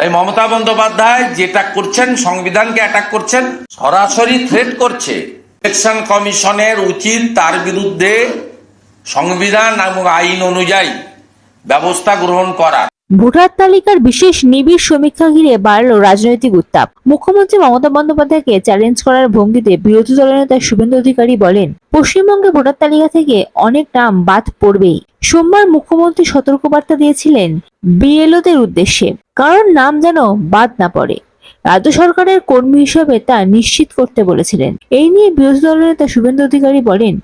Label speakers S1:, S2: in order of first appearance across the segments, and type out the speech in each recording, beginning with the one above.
S1: তাই মমতা বন্দ্যোপাধ্যায় যেটা করছেন, সংবিধানকে অ্যাটাক করছেন, সরাসরি থ্রেট করছে। ইলেকশন কমিশনের উচিত তার বিরুদ্ধে সংবিধান এবং আইন অনুযায়ী ব্যবস্থা গ্রহণ করা
S2: ভোটার তালিকার বিশেষ নিবিড় সমীক্ষা ঘিরে বাড়ল রাজনৈতিক উত্তাপ। মুখ্যমন্ত্রী মমতা বন্দ্যোপাধ্যায়কে চ্যালেঞ্জ করার ভঙ্গিতে বিরোধী দলনেতা শুভেন্দু অধিকারী বলেন, পশ্চিমবঙ্গে ভোটার তালিকা থেকে অনেক নাম বাদ পড়বেই। সোমবার মুখ্যমন্ত্রী সতর্কবার্তা দিয়েছিলেন বিএলওদের উদ্দেশ্যে, কারণ নাম যেন বাদ না পড়ে। রাজ্য সরকারের কর্মী হিসেবে তা নিশ্চিত করতে বলেছিলেন। এই নিয়ে বিরোধী দলনেতা শুভেন্দু অধিকারী বলেন,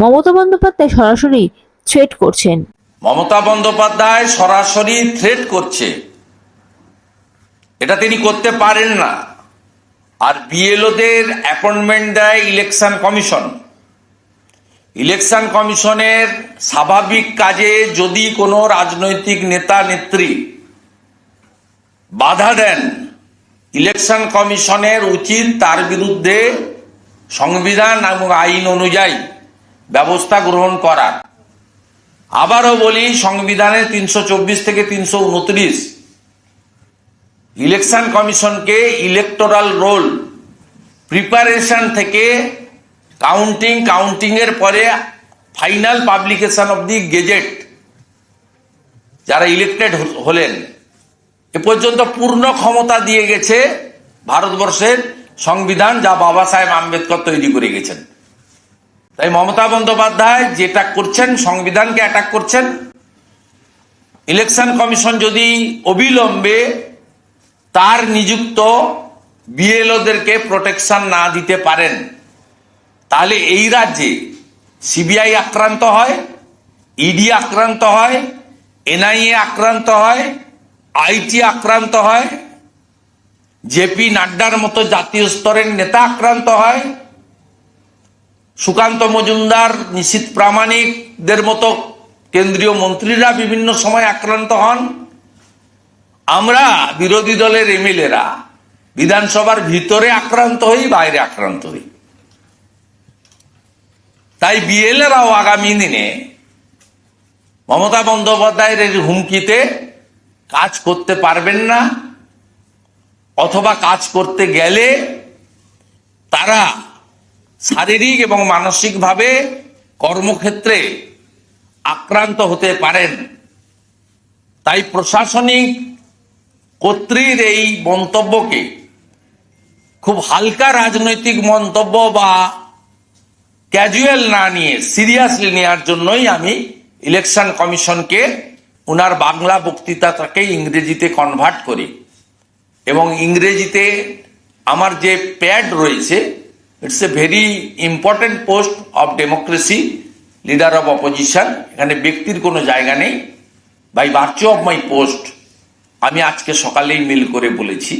S2: মমতা বন্দ্যোপাধ্যায় সরাসরি থ্রেট করছেন।
S1: মমতা বন্দ্যোপাধ্যায় সরাসরি থ্রেট করছে। এটা তিনি করতে পারেন না। আর বিএলওদের অ্যাপয়েন্টমেন্ট দেয় ইলেকশন কমিশন ইলেকশন কমিশনের স্বাভাবিক কাজে যদি কোনো রাজনৈতিক নেতা, নেত্রী বাধা দেন ইলেকশন কমিশনের উচিত তার বিরুদ্ধে সংবিধান এবং আইন অনুযায়ী ব্যবস্থা গ্রহণ করার। আবারও বলি সংবিধানের তিনশো থেকে তিনশো উনত্রিশ ইলেকশন কমিশনকে ইলেকটোরাল রোল, প্রিপারেশন থেকে কাউন্টিং কাউন্টিং এর পরে final publication of the gazette, যারা ইলেক্টেড হলেন। এ পর্যন্ত পূর্ণ ক্ষমতা দিয়ে গেছে ভারতবর্ষের সংবিধান যা বাবা সাহেব আম্বেদকর তৈরি করে গেছেন। তাই মমতা বন্দ্যোপাধ্যায় যেটা করছেন, সংবিধানকে অ্যাটাক করছেন ইলেকশন কমিশন যদি অবিলম্বে তার নিযুক্ত বিএলওদেরকে প্রোটেকশন না দিতে পারেন, তাহলে এই রাজ্যে সিবিআই আক্রান্ত হয় ইডি আক্রান্ত হয় এনআইএ আক্রান্ত হয় আইটি আক্রান্ত হয় জেপি নাড্ডার মতো জাতীয় স্তরের নেতা আক্রান্ত হয় সুকান্ত মজুমদার, নিশীত প্রামাণিকদের মতো কেন্দ্রীয় মন্ত্রীরা বিভিন্ন সময় আক্রান্ত হন। আমরা বিরোধী দলের এমএলএরা বিধানসভার ভিতরে আক্রান্ত হই, বাইরে আক্রান্ত হই। তাই বিএলএরাও আগামী দিনে মমতা বন্দ্যোপাধ্যায়ের এই হুমকিতে কাজ করতে পারবেন না, অথবা কাজ করতে গেলে তারা শারীরিক এবং মানসিকভাবে কর্মক্ষেত্রে আক্রান্ত হতে পারেন। তাই প্রশাসনিক কর্তৃর এই মন্তব্যকে খুব হালকা রাজনৈতিক মন্তব্য বা ক্যাজুয়াল না নিয়ে, সিরিয়াসলি নেওয়ার জন্যই আমি ইলেকশন কমিশনকে ওনার বাংলা বক্তৃতাটাকে ইংরেজিতে কনভার্ট করি। এবং ইংরেজিতে আমার যে প্যাড রয়েছে it's a very important post of democracy leader of opposition এখানে ব্যক্তির কোনো জায়গা নেই। By virtue of my post আমি আজকে সকালেই মিল করে বলেছি।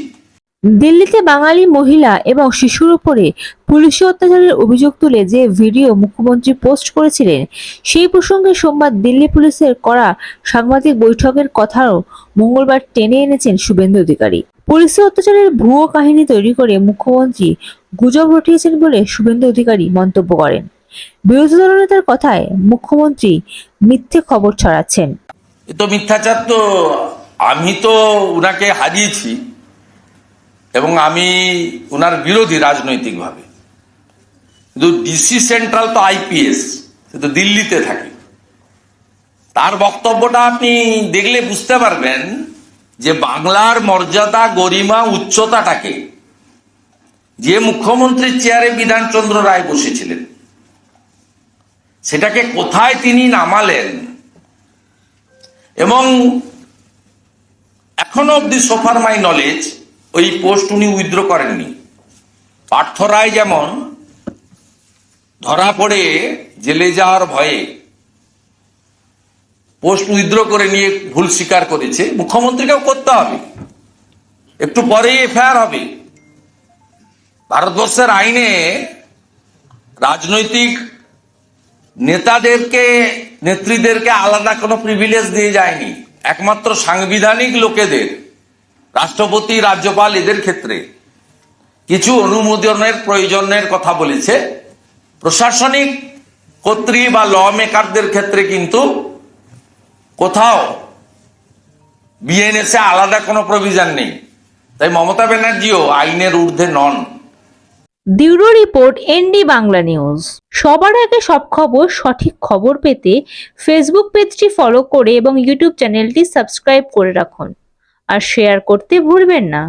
S2: দিল্লিতে বাঙালি মহিলা এবং শিশুর উপরে পুলিশি অত্যাচারের অভিযোগ তুলে যে ভিডিও মুখ্যমন্ত্রী পোস্ট করেছিলেন, সেই প্রসঙ্গে সোমবার দিল্লি পুলিশের করা সাংবাদিক বৈঠকের কথাও মঙ্গলবার টেনে এনেছেন শুভেন্দু অধিকারী। পুলিশি অত্যাচারের ভুয়ো কাহিনী তৈরি করে মুখ্যমন্ত্রী গুজব রটিয়েছেন বলে শুভেন্দু অধিকারী মন্তব্য করেন। বিরোধী দলনেতার কথায় মুখ্যমন্ত্রী মিথ্যে খবর ছড়াচ্ছেন।
S1: তো মিথ্যাচার তো আমি তো উনাকে হারিয়েছি এবং আমি উনার বিরোধী রাজনৈতিকভাবে। কিন্তু ডিসি সেন্ট্রাল তো আইপিএস সে তো দিল্লিতে থাকে। তার বক্তব্যটা আপনি দেখলে বুঝতে পারবেন যে বাংলার মর্যাদা, গরিমা, উচ্চতাটাকে যে মুখ্যমন্ত্রীর চেয়ারে বিধানচন্দ্র রায় বসেছিলেন, সেটাকে কোথায় তিনি নামালেন? এবং এখনও অব্দি সোফার মাই নলেজ ওই পোস্ট উনি উইথড্র করেননি। পার্থ রায় যেমন ধরা পড়ে জেলে যাওয়ার ভয়ে পোস্ট উইথড্র করে নিয়ে ভুল স্বীকার করেছে, মুখ্যমন্ত্রীকেও করতে হবে। একটু পরেই এফআইআর হবে। ভারতবর্ষের আইনে রাজনৈতিক নেতাদেরকে, নেত্রীদেরকে আলাদা কোনো প্রিভিলেজ দিয়ে যায়নি। একমাত্র সাংবিধানিক লোকেদের, রাষ্ট্রপতি, রাজ্যপাল এদের ক্ষেত্রে। কিছু অনুমোদনের প্রয়োজনের কথা বলেছে। প্রশাসনিক কর্তৃ বা ল মেকারদের ক্ষেত্রে কিন্তু কোথাও বিএনএসে আলাদা কোনো প্রভিশন নেই। তাই মমতা ব্যানার্জিও আইনের ঊর্ধ্বে নন।
S2: Bureau report ND Bangla news. সবার আগে সব খবর, সঠিক খবর পেতে ফেসবুক পেজটি ফলো করে এবং ইউটিউব চ্যানেলটি সাবস্ক্রাইব করে রাখুন। আর শেয়ার করতে ভুলবেন না।